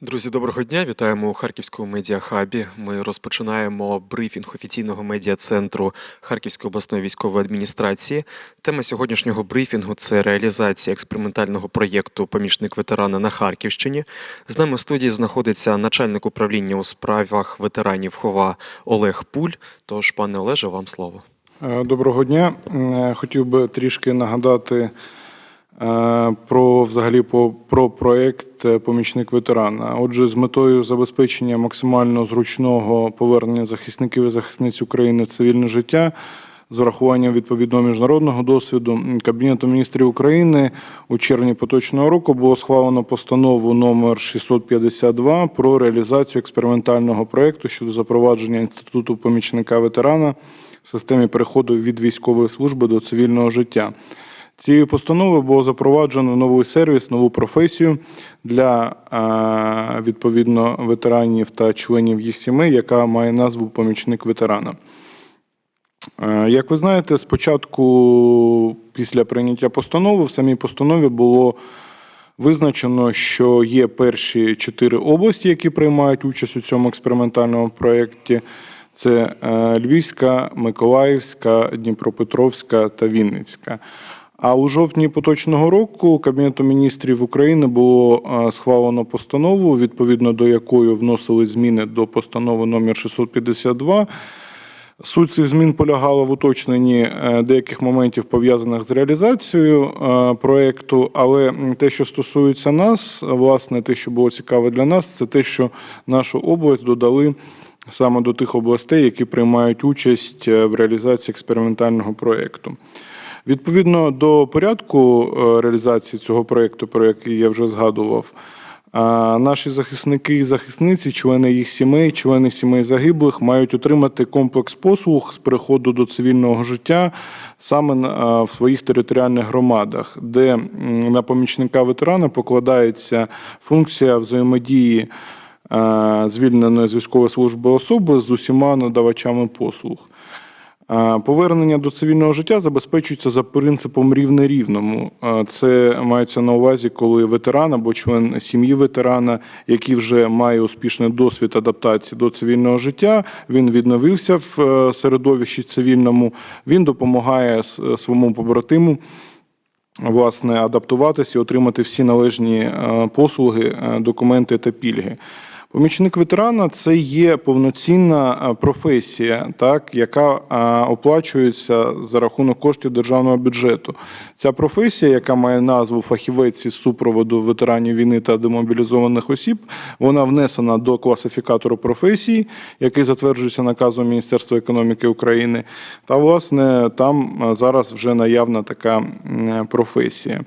Друзі, доброго дня! Вітаємо у Харківському медіахабі. Ми розпочинаємо брифінг офіційного медіа-центру Харківської обласної військової адміністрації. Тема сьогоднішнього брифінгу це реалізація експериментального проєкту Помічник ветерана на Харківщині. З нами в студії знаходиться начальник управління у справах ветеранів ХОВА Олег Пуль. Тож, пане Олеже, вам слово. Е, Доброго дня. Е, Хотів би трішки нагадати про взагалі по- про проект е, Помічник ветерана. Отже, з метою забезпечення максимально зручного повернення захисників і захисниць України в цивільне життя. З урахуванням відповідного міжнародного досвіду Кабінетом міністрів України у червні поточного року було схвалено постанову номер 652 про реалізацію експериментального проекту щодо запровадження інституту помічника ветерана в системі переходу від військової служби до цивільного життя. Цією постановою було запроваджено новий сервіс, нову професію для е, відповідно ветеранів та членів їх сімей, яка має назву помічник ветерана. Е, Як ви знаєте, спочатку після прийняття постанови в самій постанові було визначено, що є перші чотири області, які приймають участь у цьому експериментальному проєкті. Це е, Львівська, Миколаївська, Дніпропетровська та Вінницька. А у жовтні поточного року Кабінетом міністрів України було е, схвалено постанову, відповідно до якої вносили зміни до постанови номер 652. Суть цих змін полягала в уточненні е, деяких моментів пов'язаних з реалізацією е, проекту. Але те, що стосується нас, власне, те, що було цікаве для нас, це те, що нашу область додали саме до тих областей, які приймають участь в реалізації експериментального проекту. Відповідно до порядку е, реалізації цього проекту, про який я вже згадував, Наші захисники і захисниці, члени їх сімей, члени сімей загиблих мають отримати комплекс послуг з переходу до цивільного життя саме в своїх територіальних громадах, де на помічника ветерана покладається функція взаємодії е, звільненої з військової служби особи з усіма надавачами послуг. Повернення до цивільного життя забезпечується за принципом рівне рівному. Це мається на увазі, коли ветеран або член сім'ї ветерана, який вже має успішний досвід адаптації до цивільного життя, він відновився в е, середовищі цивільному, він допомагає своєму побратиму. Власне, адаптуватися і отримати всі належні е, послуги, е, документи та пільги. Помічник ветерана це є повноцінна е, професія, так, яка е, оплачується за рахунок коштів державного бюджету. Ця професія, яка має назву фахівець із супроводу ветеранів війни та демобілізованих осіб, вона внесена до класифікатору професій, який затверджується наказом Міністерства економіки України. Та, власне, там е, зараз вже наявна така професія.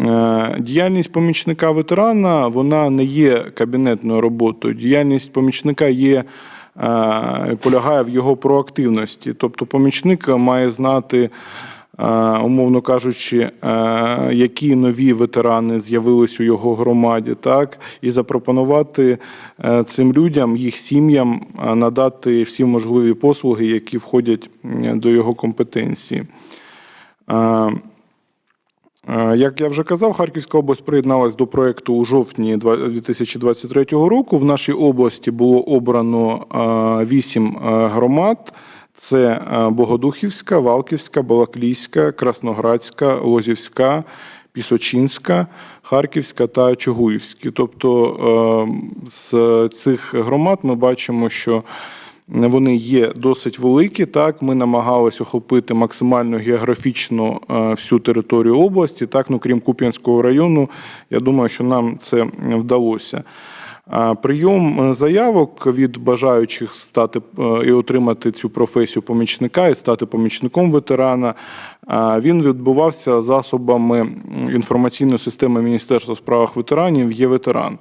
Е, Діяльність помічника ветерана вона не є кабінетною роботою. Діяльність помічника є. е, Полягає в його проактивності. Тобто помічник має знати, е, умовно кажучи, які нові ветерани з'явились у його громаді, так, і запропонувати цим людям, їх сім'ям надати всі можливі послуги, які входять до його компетенції. Е, Як я вже казав, Харківська область приєдналась до проекту у жовтні 2023 року. В нашій області було обрано е, вісім е, громад: це Богодухівська, Валківська, Балаклійська, Красноградська, Лозівська, Пісочинська, Харківська та Чугуївська. Тобто з цих громад ми бачимо, що вони є досить великі. Так, ми намагалися охопити максимально географічно е, всю територію області. Так, ну крім Куп'янського району, я думаю, що нам це вдалося. Прийом е, заявок від бажаючих стати е, і отримати цю професію помічника і стати помічником ветерана. Він відбувався засобами інформаційної системи Міністерства у справах ветеранів є ветеран.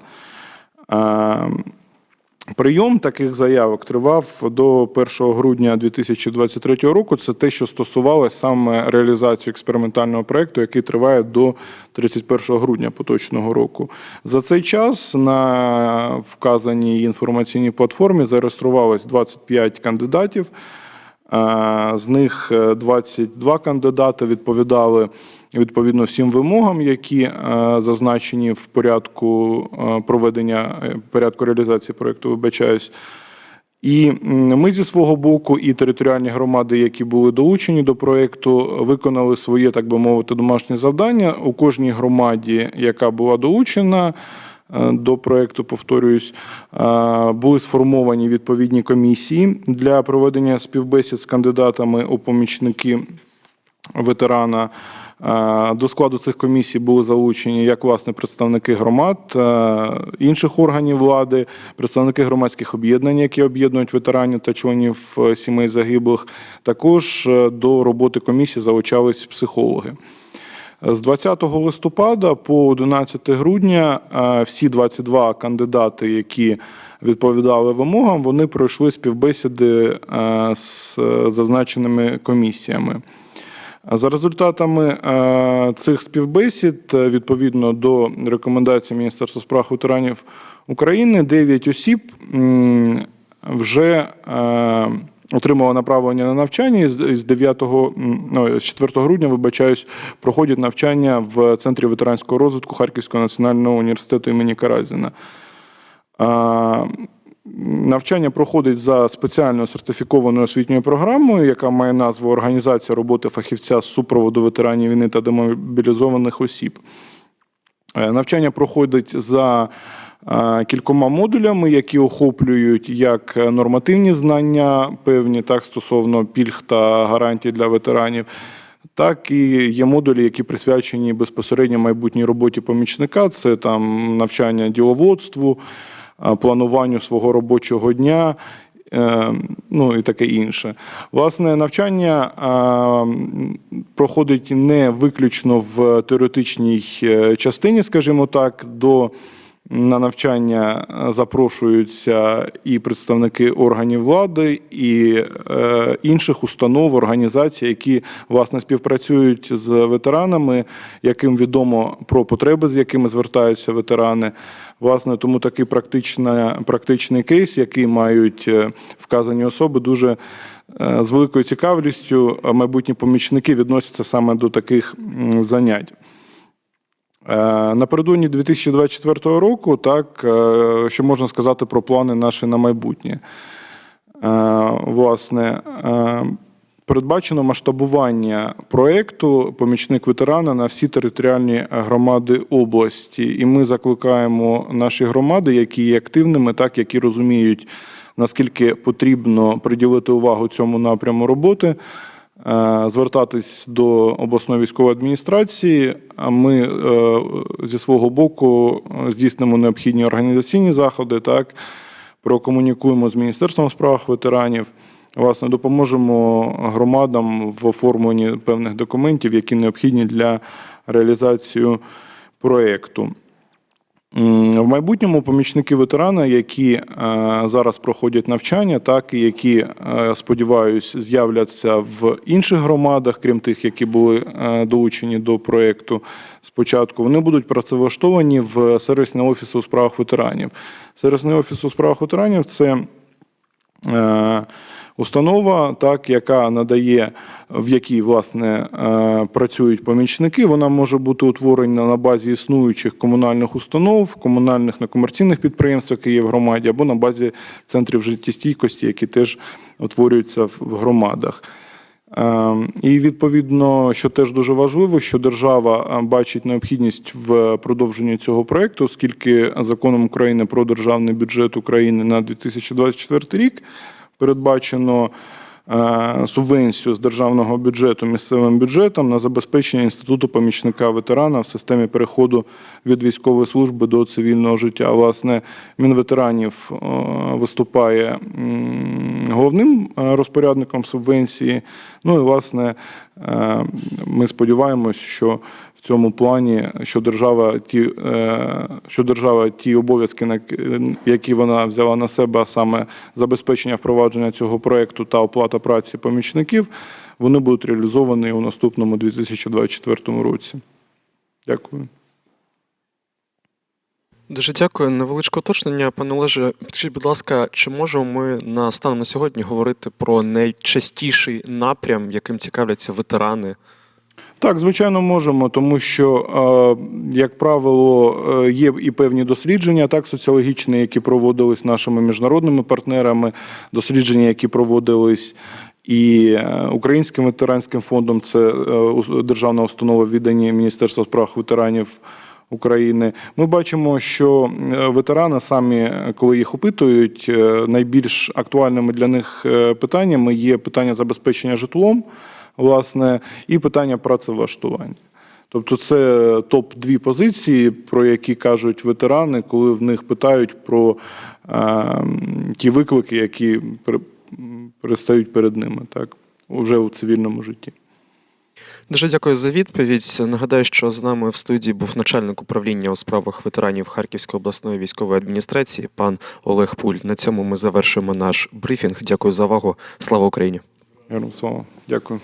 Прийом таких заявок тривав до 1 грудня 2023 року. Це те, що стосувалося саме реалізації експериментального проекту, який триває до 31 грудня поточного року. За цей час на вказаній інформаційній платформі зареєструвалось 25 кандидатів. Е, З них е, 22 кандидати відповідали відповідно всім вимогам, які е, зазначені в порядку е, проведення е, порядку реалізації проекту. Вибачаюсь. І ми зі свого боку, і територіальні громади, які були долучені до проекту, виконали своє, так би мовити, домашнє завдання. У кожній громаді, яка була долучена е, до проекту, повторююсь, е, були сформовані відповідні комісії для проведення співбесід з кандидатами у помічники ветерана. Е, До складу цих комісій були залучені як власне представники громад, е, інших органів влади, представники громадських об'єднань, які об'єднують ветеранів та членів е, сімей загиблих. Також е, до роботи комісії залучались психологи. З 20 листопада по 11 грудня е, всі 22 кандидати, які відповідали вимогам, вони пройшли співбесіди е, з е, зазначеними комісіями. За результатами цих співбесід, відповідно до рекомендацій Міністерства справ ветеранів України, 9 осіб вже отримали направлення на навчання з- 9, ну, з 4 грудня, вибачаюсь, проходять навчання в Центрі ветеранського розвитку Харківського національного університету імені Каразіна. Навчання проходить за спеціальною сертифікованою освітньою програмою, яка має назву Організація роботи фахівця з супроводу ветеранів війни та демобілізованих осіб. Е, Навчання проходить за кількома модулями, які охоплюють як нормативні знання, певні так стосовно пільг та гарантій для ветеранів, так і є модулі, які присвячені безпосередньо майбутній роботі помічника. Це там навчання діловодству, е, плануванню свого робочого дня. е, Ну і таке інше. Власне, навчання е, проходить не виключно в теоретичній е, частині, скажімо так, до на навчання е, запрошуються і представники органів влади, і е, інших установ, організацій, які власне співпрацюють з ветеранами, яким відомо про потреби, з якими звертаються ветерани. Власне, тому такий практична, практичний кейс, який мають е, вказані особи, дуже е, з великою цікавістю майбутні помічники відносяться саме до таких занять. Е, Напередодні 2024 року, так, е, що можна сказати про плани наші на майбутнє. Е, Власне, передбачено масштабування проєкту Помічник ветерана на всі територіальні громади області. І ми закликаємо наші громади, які є активними, так які розуміють, наскільки потрібно приділити увагу цьому напряму роботи. Е, Звертатись до обласної військової адміністрації. Ми е, зі свого боку е, здійснимо необхідні організаційні заходи, так прокомунікуємо з Міністерством справ ветеранів. Власне, допоможемо громадам в оформленні певних документів, які необхідні для реалізації проєкту. В майбутньому помічники ветерана, які е, зараз проходять навчання, так і які, е, сподіваюсь, з'являться в інших громадах, крім тих, які були е, долучені до проєкту спочатку, вони будуть працевлаштовані в сервісний офіс у справах ветеранів. Сервісний офіс у справах ветеранів це установа, так, яка надає, в якій власне е, працюють помічники. Вона може бути утворена на базі існуючих комунальних установ, комунальних некомерційних підприємств, які є в громаді, або на базі центрів життєстійкості, які теж утворюються в громадах. Е, І відповідно, що теж дуже важливо, що держава е, бачить необхідність в продовженні цього проекту, оскільки законом України про державний бюджет України на 2024 рік передбачено е, субвенцію з державного бюджету місцевим бюджетом на забезпечення інституту помічника ветерана в системі переходу від військової служби до цивільного життя. Власне, Мінветеранів е, виступає головним е, розпорядником субвенції. Ну і власне ми сподіваємось, що цьому плані, що держава ті, е, що держава ті обов'язки, які вона взяла на себе, а саме забезпечення впровадження цього проекту та оплата праці помічників, вони будуть реалізовані у наступному 2024 році. Дякую. Дуже дякую. Невеличке уточнення, пане Олеже. Підкажіть, будь ласка, чи можемо ми на станом на сьогодні говорити про найчастіший напрям, яким цікавляться ветерани? Так, звичайно, можемо, тому що, е, як правило, е, є і певні дослідження, так, соціологічні, які проводились нашими міжнародними партнерами, дослідження, які проводились і е, Українським ветеранським фондом, це державна установа віддані Міністерства справ ветеранів. України ми бачимо, що ветерани самі, коли їх опитують, найбільш актуальними для них питаннями є питання забезпечення житлом, власне, і питання працевлаштування. Тобто це топ дві позиції, про які кажуть ветерани, коли в них питають про е, ті виклики, які пере- перестають перед ними, так вже у цивільному житті. Дуже дякую за відповідь. Нагадаю, що з нами в студії був начальник управління у справах ветеранів Харківської обласної військової адміністрації, пан Олег Пуль. На цьому ми завершуємо наш брифінг. Дякую за увагу. Слава Україні! Героям слава. Дякую.